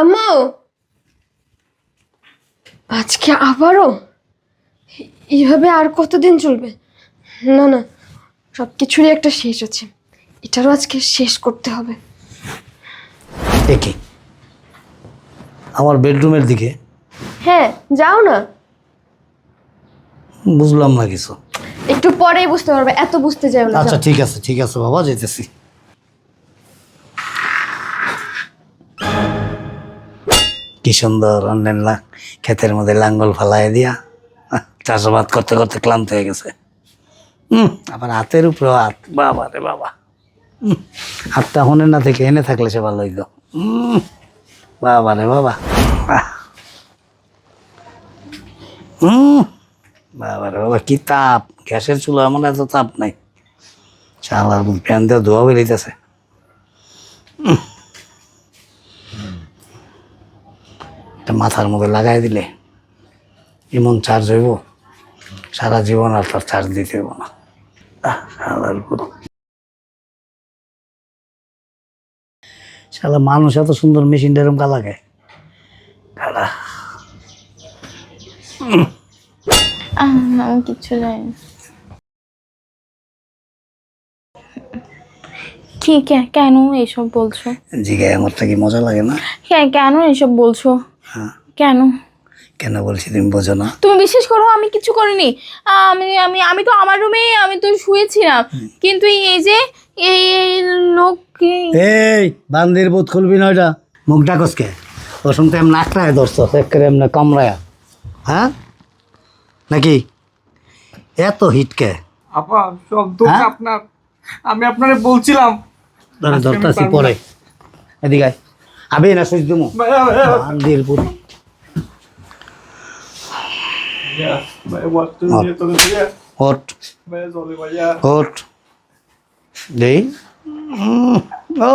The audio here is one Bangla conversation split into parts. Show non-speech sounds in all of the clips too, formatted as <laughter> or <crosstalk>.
আম্মু। আজকে আবারও? এইভাবে আর কতদিন চলবে? না না সব কিছুরই একটা শেষ আছে। এটারও আজকে শেষ করতে হবে। দেখি আমার বেডরুমের দিকে? হ্যাঁ যাও না। বুঝলাম না কিছু। একটু পরেই বুঝতে পারবে এত বুঝতে যাও না আচ্ছা ঠিক আছে ঠিক আছে বাবা যেতেছি কি সুন্দর অন্যের লা ক্ষেতের মধ্যে লাঙ্গল ফালাই দিয়া। <laughs> চাষাবাদ করতে করতে ক্লান্ত হয়ে গেছে। হুম আবার হাতের উপরে হাত। বাবা রে বাবা। হুম, হাতটা হনে না থেকে এনে থাকলে সে ভালো হইতো। হুম, বাবা রে বাবা। হুম বাবা রে বাবা কি তাপ। গ্যাসের চুলা আমার এত তাপ নাই। চালার প্যান দিয়ে ধোয়া বেরিয়েছে এটা মাথার মধ্যে লাগাই দিলে এমন চার্জ হইব। সারা জীবন আর তার চার্জ দিতে হইব না। শালা মানুষ এত সুন্দর মেশিনটা এরকম কা? লাগে কালা আমি কিচ্ছু জানি কি কেন এইসব বলছো? জিগায় আমারটা কি মজা লাগে না। কে- কেন এইসব বলছো? হ্যাঁ। কেন? কেন বলছি তুমি বোঝো না। তুমি বিশ্বাস করো আমি কিছু করিনি। আমি আমি আমি তো আমার রুমে আমি তো শুয়েছিলাম। কিন্তু এই যে এই লোক এই বান্দির বুথ খুলবি না ওইটা। মুখ ডাকসকে ওর সঙ্গে এমন নাকড়ায় ধরছ এক করে এমনি কামড়ায়া। হ্যাঁ? নাকি? এত হিটকে আপা সব দোষ হ্যাঁ? আপনার। আমি আপনারে বলছিলাম। ধরে আমি ধরতাছি পরে। এদিকে আয়। আবি না ভাইয়া ওট দেই। ও।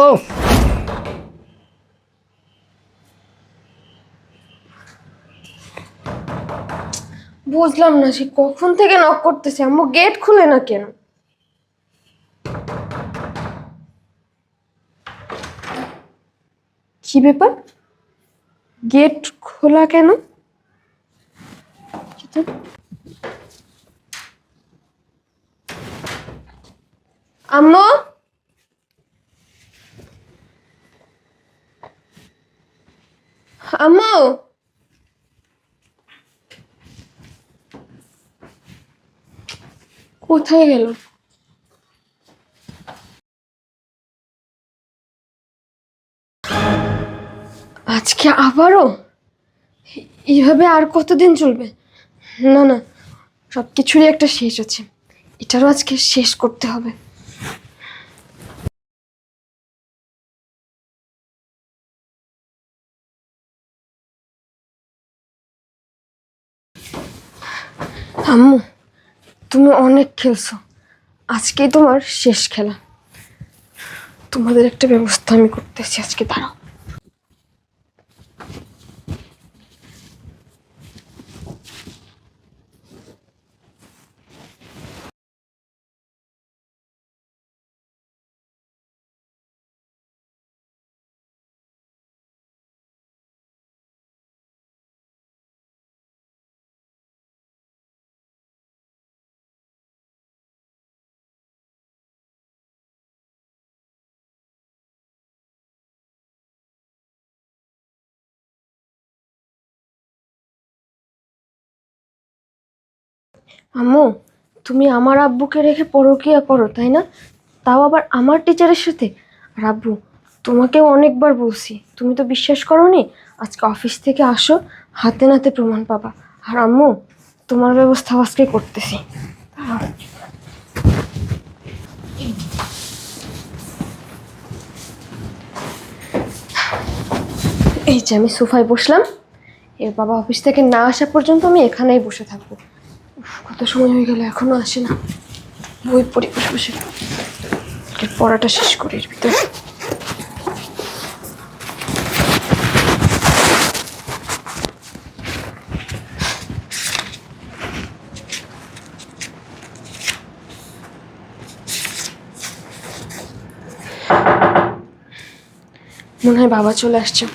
বুঝলাম না সে কখন থেকে নক করতেছে? আম্মু গেট খুলে না কেন? কি ব্যাপার? গেট খোলা কেন? আম্মু? আম্মু? কোথায় গেল? আবারও? এইভাবে আর কতদিন চলবে? না না সব কিছুরই একটা শেষ আছে। এটারও আজকে শেষ করতে হবে। আম্মু, তুমি অনেক খেলছো। আজকেই তোমার শেষ খেলা। তোমাদের একটা ব্যবস্থা আমি করতেছি, আজকে দাঁড়াও। আম্মু, তুমি আমার আব্বুকে রেখে পরকিয়া করো, তাই না? তাও আবার আমার টিচারের সাথে? আর আব্বু, তোমাকেও অনেকবার বলছি, তুমি তো বিশ্বাস করো নি আজকে অফিস থেকে আসো, হাতে নাতে প্রমাণ পাবা। আর আম্মু, তোমার ব্যবস্থা আজকে করতেছি। এই যে আমি সোফায় বসলাম, এর বাবা অফিস থেকে না আসা পর্যন্ত আমি এখানেই বসে থাকব। কত সময় হয়ে গেল, এখনও আসে না। বই পড়ি বসে বসে পড়াটা শেষ করি এর ভিতরে। মনে হয় বাবা চলে আসছে।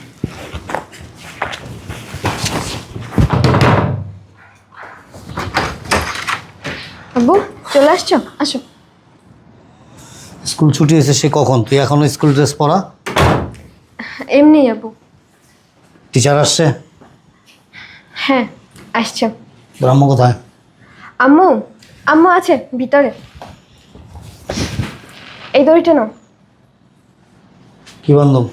আব্বু চলে আসছো? আসো। স্কুল ছুটি হয়েছে সে কখন? তুই এখনও স্কুল ড্রেস পরা? এমনি আব্বু। টিচার আসছে? হ্যাঁ আসছো। ব্রাহ্ম কোথায়? আম্মু আম্মু আছে ভিতরে। এই দড়িটা নাও। কি বান্ধব?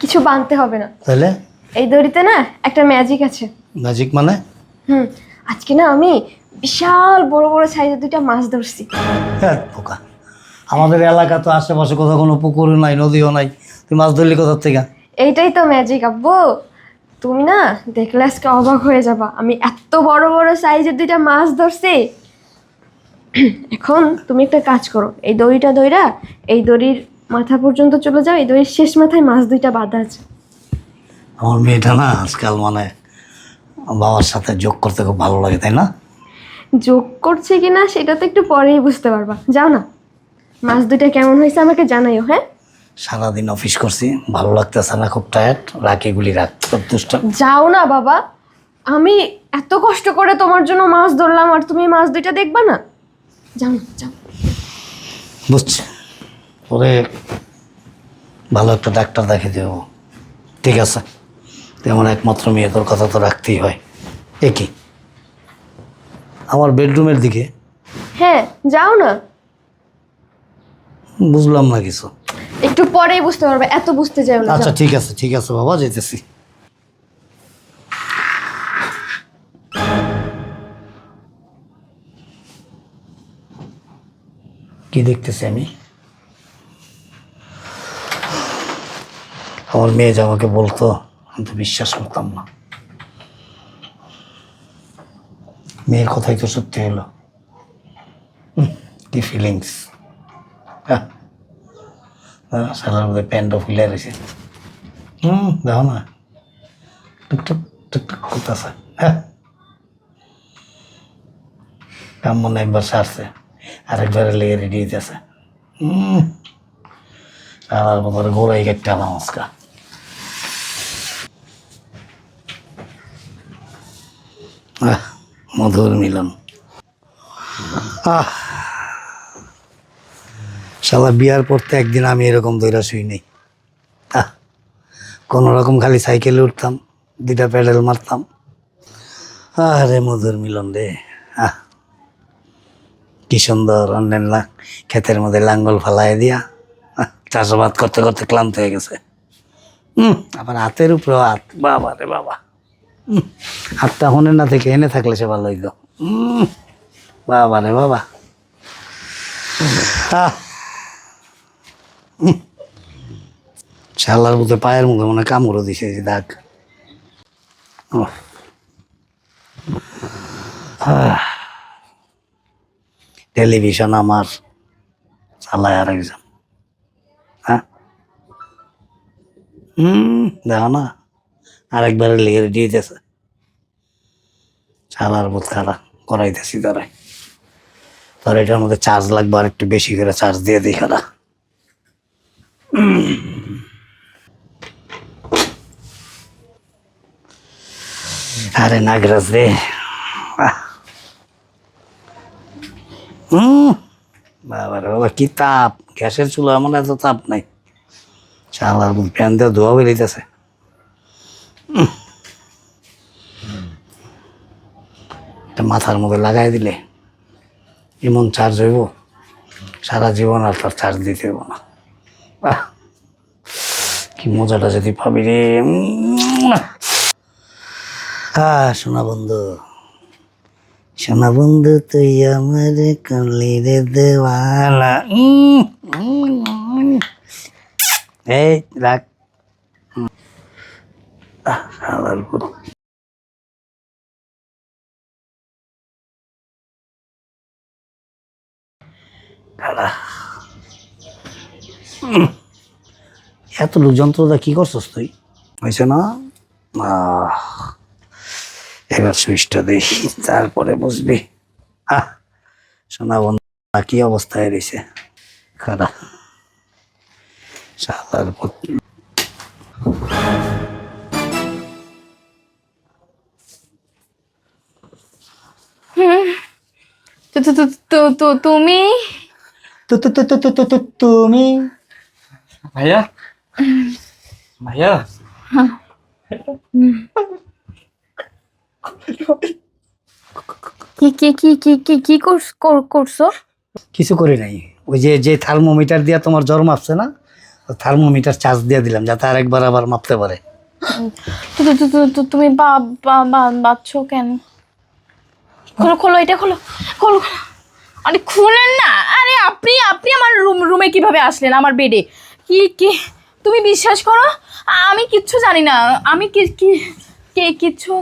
কিছু বাঁধতে হবে না। তাহলে? এই দড়িতে না একটা ম্যাজিক আছে। ম্যাজিক মানে? হুম আজকে না আমি বিশাল বড় বড় সাইজের দুইটা মাছ ধরছি। হ্যাঁ পোকা আমাদের এলাকা তো আশেপাশে কোথাও কোনো পুকুরও নাই নদীও নাই। তুই মাছ ধরলি কোথার থেকে? এইটাই তো ম্যাজিক আব্বু। তুমি না দেখলে আজকে অবাক হয়ে যাবা। আমি এত বড় বড় সাইজের দুইটা মাছ ধরছি। এখন তুমি একটা কাজ করো। এই দড়িটা দইরা এই দড়ির মাথা পর্যন্ত চলে যাও। এই দড়ির শেষ মাথায় মাছ দুইটা বাঁধা আছে। আমার মেয়েটা না আজকাল মানে বাবার সাথে যোগ করতে খুব ভালো লাগে তাই না? যোগ করছে কিনা সেটা তো একটু পরেই বুঝতে পারবা। যাও না। মাছ দুইটা কেমন হয়েছে আমাকে জানাইও হ্যাঁ? সারাদিন অফিস করছি ভালো লাগতেছে না খুব টায়ার্ড রাখ এগুলি রাখ দুষ্ট। যাও না বাবা। আমি এত কষ্ট করে তোমার জন্য মাছ ধরলাম আর তুমি মাছ দুইটা দেখবা না? যাও না যাও। বুঝছি। পরে ভালো একটা ডাক্তার দেখে দেব। ঠিক আছে। তেমন একমাত্র মেয়ে তোর কথা তো রাখতেই হয়। এ কি? আমার বেডরুমের দিকে। হ্যাঁ যাও না। বুঝলাম না কিছু। একটু পরেই বুঝতে পারবে এত বুঝতে যাও না আচ্ছা ঠিক আছে ঠিক আছে বাবা যেতেছি কি দেখতেছি আমি? আমার মেয়ে যে আমাকে বলতো আমি তো বিশ্বাস করতাম না। মেয়ের কথাই তো সত্যি হলো। কি ফিলিংস হ্যাঁ। সালার মধ্যে প্যান্টও ফুলে রয়েছে। হুম দেখো না। টুকটুক টুকটুক করতেছে। হ্যাঁ। কাম মনে একবার সারছে আরেকবার লেগে রেডি হইতেছে। হুম। মতো গোড়াই কেটে আজকা আহ, মধুর মিলন। আহ। শালা, বিয়ার পড়তে একদিন আমি এরকম দৈরা শুই নেই। কোনো রকম খালি সাইকেলে উঠতাম, দুইটা প্যাডেল মারতাম। আরে মধুর মিলন রে, আহ। কি সুন্দর অন্যান্য লা- ক্ষেতের মধ্যে লাঙ্গল ফালাই দিয়া চাষাবাদ করতে করতে ক্লান্ত হয়ে গেছে। হুম, আবার হাতের উপরে হাত। বাবা রে বাবা। হাতটা হনে না থেকে এনে থাকলে সে ভালো হইতো। বাবা রে বাবা। শালার মধ্যে পায়ের মধ্যে মনে কামড়ও দিছে যে দাগ। টেলিভিশন আমার। চালায় আর একজন হ্যাঁ? হুম দেখো না। আরেকবার লেগে রেডি চালার বোধ খারাপ করাইতেছি তারাই তোর এটার মধ্যে চার্জ লাগবে আর একটু বেশি করে চার্জ দিয়ে দিই খারাপ আরে নাগরাজ রে। হুম বাবা বাবা, কি তাপ। গ্যাসের চুলা এমন এত তাপ নাই। চালার ফ্যান দিয়ে ধোয়া বেরিয়েছে। এটা মাথার মধ্যে লাগাই দিলে এমন চার্জ হইব সারা জীবন আর তার চার্জ দিতে হইব না কি মজাটা যদি পাবি রে। হ্যাঁ সোনা বন্ধু সোনা বন্ধু তুই আমার কলি রে দেওয়ালা। এই রাখ আহ, এত লোক যন্ত্রটা কি করছস তুই? হয়েছে না? এবার সুইচটা দিই তারপরে বুঝবি আহ শোনা বন্ধু কি অবস্থায় রয়েছে? খারাপ তুমি? তু তু তু তু তু তু তু তুমি ভাইয়া ভাইয়া কি কি কি কি কি কি করছ- কর- করছ কিছু করি নাই ওই যে যে থার্মোমিটার দিয়ে তোমার জ্বর মাপছে না থার্মোমিটার চার্জ দিয়ে দিলাম যাতে আরেকবার আবার মাপতে পারে তু- তু- তু- তু- তু- তুমি বা বা- বা- বাচ্চো কেন খোলো খোলো এটা খোলো খোলো আরে খুলেন না। আরে আপনি আপনি আমার রুম রুমে কীভাবে আসলেন আমার বেডে কি কি? তুমি বিশ্বাস করো? আমি কিচ্ছু জানি না। আমি কি কি কে কিচ্ছু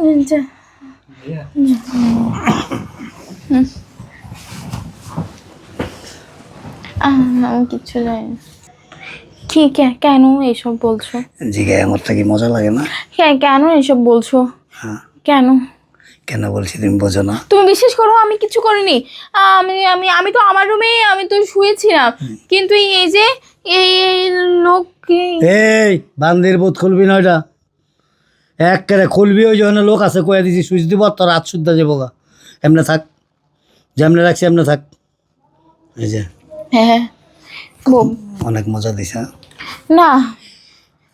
আমি কিচ্ছু জানি না। কি কেন এইসব বলছো? জিগায় আমারটা কি মজা লাগে না। কে- কেন এইসব বলছো? হ্যাঁ। কেন? কেন বলছি তুমি বোঝো না? তুমি বিশ্বাস করো আমি কিছু করিনি। আমি আমি আমি তো আমার রুমে আমি তো শুয়েছিলাম। কিন্তু এই যে এই লোক এই বান্দির বোধ খুলবি না ওইটা? এক কেরে খুলবি ওই জন্য লোক আছে কয়ে দিছি সুইচ দিব তোর রাত শুদ্ধা যাব গা। এমনে থাক যেমনে রাখছি এমনে থাক। এই যে। হ্যাঁ বো- অনেক মজা দিছে। হ্যাঁ? না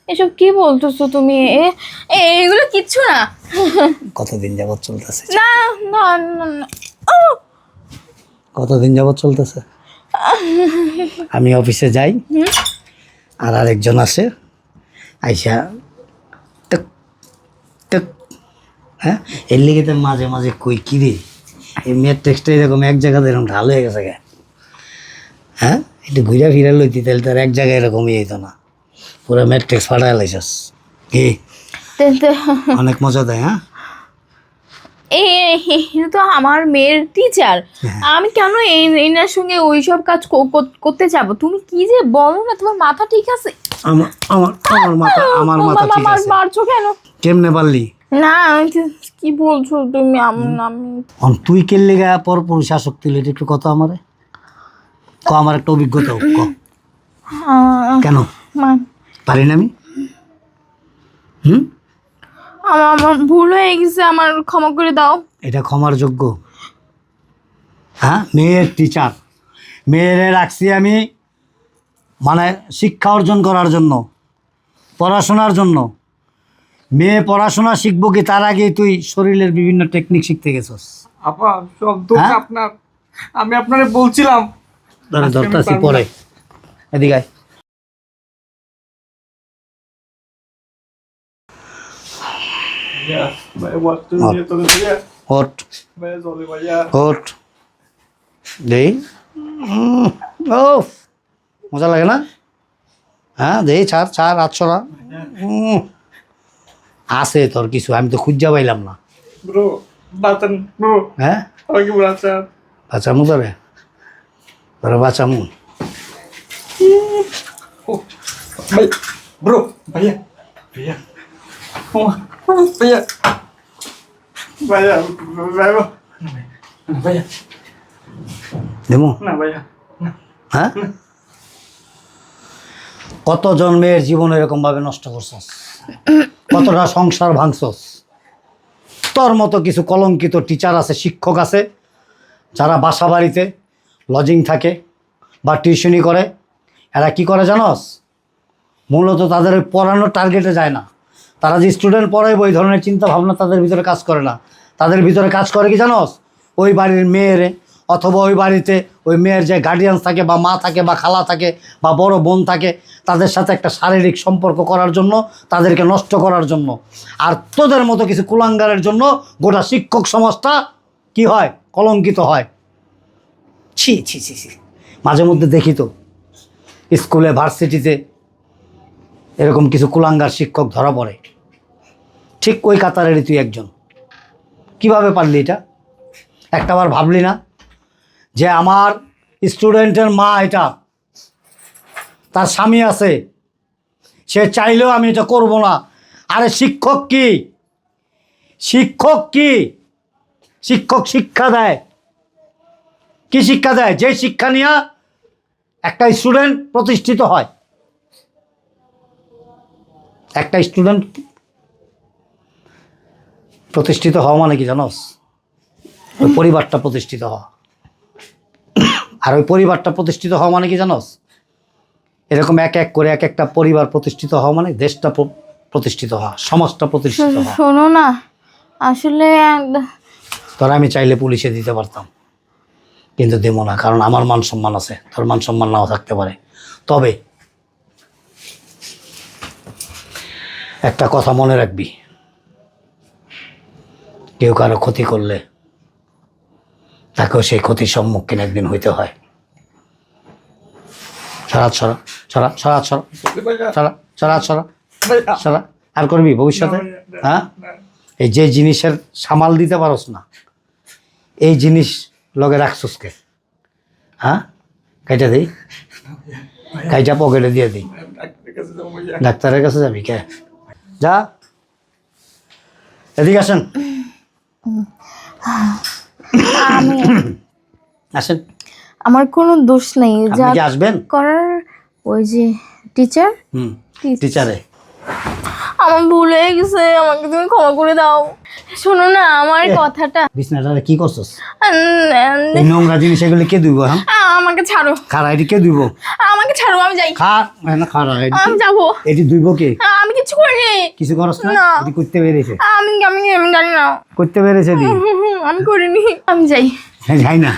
এসব কি বলতেছো তুমি? এ- কিচ্ছু না। কতদিন যাবত চলতেছে? না না না না। আহ! কতদিন যাবত চলতেছে? আমি অফিসে যাই আর আরেকজন আসে আইসা টক টক হ্যাঁ? এর লিগে তো মাঝে মাঝে কই কিরে এই মেয়ের টেক্সটা এরকম এক জায়গাতে এরকম ঢাল হয়ে গেছে গে হ্যাঁ? একটু ঘুরে ফিরে লইতি তাহলে তার এক জায়গায় এরকমই হইতো না। পুরো ম্যাট্রিক্স ফাটাই লাইছস। কি? অনেক মজা দেয় হ্যাঁ? এ তো আমার মেয়ের টিচার আমি কেন এনার সঙ্গে ওইসব কাজ কো- কো- করতে যাব? তুমি কি যে বলো না তোমার মাথা ঠিক আছে? আমার আমার আমার মাথা আমার মাথা ঠিক আছে। মারছো কেন? কেমনে পারলি? না কি- বলছো তুমি? আম- তুই কেলে গা পর পুরুষ আসক্তি এটা একটু কথা আমারে? ক আমার একটা অভিজ্ঞতা ক। কেন? মা- পারি না আমি? হুম? আমার আমার ভুল হয়ে গেছে আমার ক্ষমা করে দাও। এটা ক্ষমার যোগ্য। হ্যাঁ? মেয়ের টিচার মেয়েরে রাখছি আমি মানে শিক্ষা অর্জন করার জন্য পড়াশোনার জন্য। মেয়ে পড়াশোনা শিখব কি তার আগেই তুই শরীরের বিভিন্ন টেকনিক শিখতে গেছস। আপা সব দোষ হ্যাঁ? আপনার। আমি আপনারে বলছিলাম। ধরতাছি পরে। এদিকে আয়। ওট ওট দেই ও মজা লাগে না হ্যাঁ দেই ছাড় চার আটশো না আছে তোর কিছু আমি তো খুঁজা পাইলাম না হ্যাঁ বাঁচামু তবে তোরা বাঁচামু ব্রো ভাইয়া ভাইয়া ভাইয়া ভাইয়া ভাইয়া না ভাইয়া দেবো? না ভাইয়া। হ্যাঁ? কতজন মেয়ের জীবন এরকম ভাবে নষ্ট করছস? কতটা সংসার ভাঙছস? তোর মতো কিছু কলঙ্কিত টিচার আছে শিক্ষক আছে যারা বাসা বাড়িতে লজিং থাকে বা টিউশনি করে। এরা কি করে জানস? মূলত তাদের ওই পড়ানোর টার্গেটে যায় না। তারা যে স্টুডেন্ট পড়ায় ওই ধরনের চিন্তা ভাবনা তাদের ভিতরে কাজ করে না। তাদের ভিতরে কাজ করে কি জানস? ওই বাড়ির মেয়েরে অথবা ওই বাড়িতে ওই মেয়ের যে গার্ডিয়ান থাকে বা মা থাকে বা খালা থাকে বা বড় বোন থাকে, তাদের সাথে একটা শারীরিক সম্পর্ক করার জন্য, তাদেরকে নষ্ট করার জন্য। আর তোদের মতো কিছু কুলাঙ্গারের জন্য গোটা শিক্ষক সমাজটা কি হয়? কলঙ্কিত হয়। ছি ছি ছি ছি। মাঝে মধ্যে দেখি তো, স্কুলে, ভার্সিটিতে এরকম কিছু কুলাঙ্গার শিক্ষক ধরা পড়ে। ঠিক ওই কাতারেরই তুই একজন। কীভাবে পারলি এটা? একটাবার ভাবলি না যে আমার স্টুডেন্টের মা এটা, তার স্বামী আছে, সে চাইলেও আমি এটা করব না। আরে শিক্ষক কি? শিক্ষক কি? শিক্ষক শিক্ষা দেয়। কি শিক্ষা দেয়? যে শিক্ষা নিয়ে একটা স্টুডেন্ট প্রতিষ্ঠিত হয়। একটা স্টুডেন্ট প্রতিষ্ঠিত হওয়া মানে কি জানোস? ওই পরিবারটা প্রতিষ্ঠিত হওয়া। আর ওই পরিবারটা প্রতিষ্ঠিত হওয়া মানে কি জানোস? এরকম এক এক করে এক একটা পরিবার প্রতিষ্ঠিত হওয়া মানে দেশটা প্রতিষ্ঠিত হওয়া সমাজটা প্রতিষ্ঠিত হওয়া। শোনো না আসলে তোরা আমি চাইলে পুলিশে দিতে পারতাম কিন্তু দেবো না কারণ আমার মান সম্মান আছে তোর মান সম্মান নাও থাকতে পারে। তবে একটা কথা মনে রাখবি। কেউ কারও ক্ষতি করলে তাকেও সেই ক্ষতির সম্মুখীন একদিন হইতে হয়। আর করবি ভবিষ্যতে? হ্যাঁ? এই যে জিনিসের সামাল দিতে পারস না, এই জিনিস লগে রাখছস কে? হ্যাঁ? কাইটা দিই? কাইটা পকেটে দিয়ে দিই। ডাক্তারের কাছে যাবি কে? যা। এদিকে আসেন। আমি আসেন। আমার কোনো দোষ নেই আপনি যা কি আসবেন? করার ওই যে টিচার হুম টিচারে আমার ভুল হয়ে গেছে আমাকে তুমি ক্ষমা করে দাও। শোনো না আমার কথাটা। বিছনাটা কি করছস? এই নোংরা জিনিস এগুলো কে দিব হ্যাঁ? আমাকে ছাড়ো। খারা এটি কে দিব আমাকে ছাড়ো আমি যাই। খা না খারা এটি আমি যাব। এটি দুইব কে? আমি কিছু করিনি। কিছু করছ না। এটি করতে পেরেছে? আমি আমি আমি জানি না। করতে পেরেছে দি আমি করিনি। আমি যাই। যাই না।